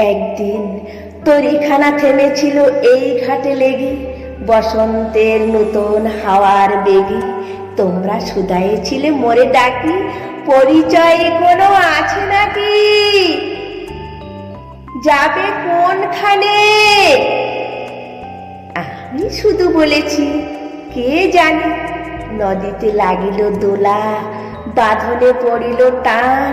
একদিন তরিখানা থেমেছিল এই ঘাটে লেগে, বসন্তের নতুন হাওয়ার বেগে। তোমরা সুদায়ে ছিলে মোরে ডাকি, পরিচয় কোনো আছে নাকি? যাবে কোনখানে? আমি শুধু বলেছি, কে জানে? নদীতে লাগিল দোলা, বাঁধনে পড়িল টান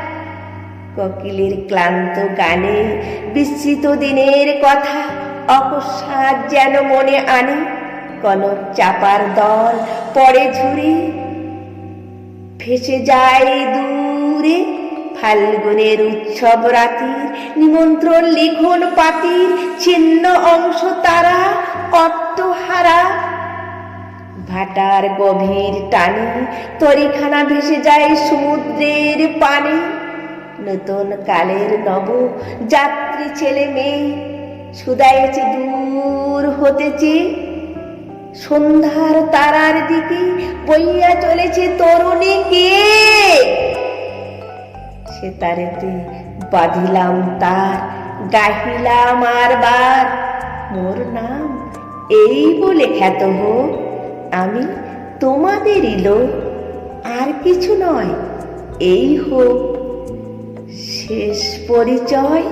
কোকিলের ক্লান্ত গানে বিস্মৃত দিনের কথা অকস্মাৎ যেন মনে আনে, কনক চাপার দল পড়ে ঝুড়ি। ভেসে যায় দূরে ফাল্গুনের উৎসব রাতির নিমন্ত্রণ লিখন পাতির ছিন্ন অংশ তারা অট্টহারা। ভাটার গভীর টানে তরিখানা ভেসে যায় সমুদ্রের পানে। নতুন কালের নব যাত্রী ছেলে মেয়ে সুদায়েছে দূর হতেছে, সন্ধ্যার তারার দিকে বইয়া চলেছে তরুণীকে। সে তারেতে বাঁধিলাম তার, গাহিলাম আর বার। মোর নাম এই বলে খ্যাত হোক আমি তোমাদেরই লোক। আর কিছু নয়, এই হোক শেষ পরিচয়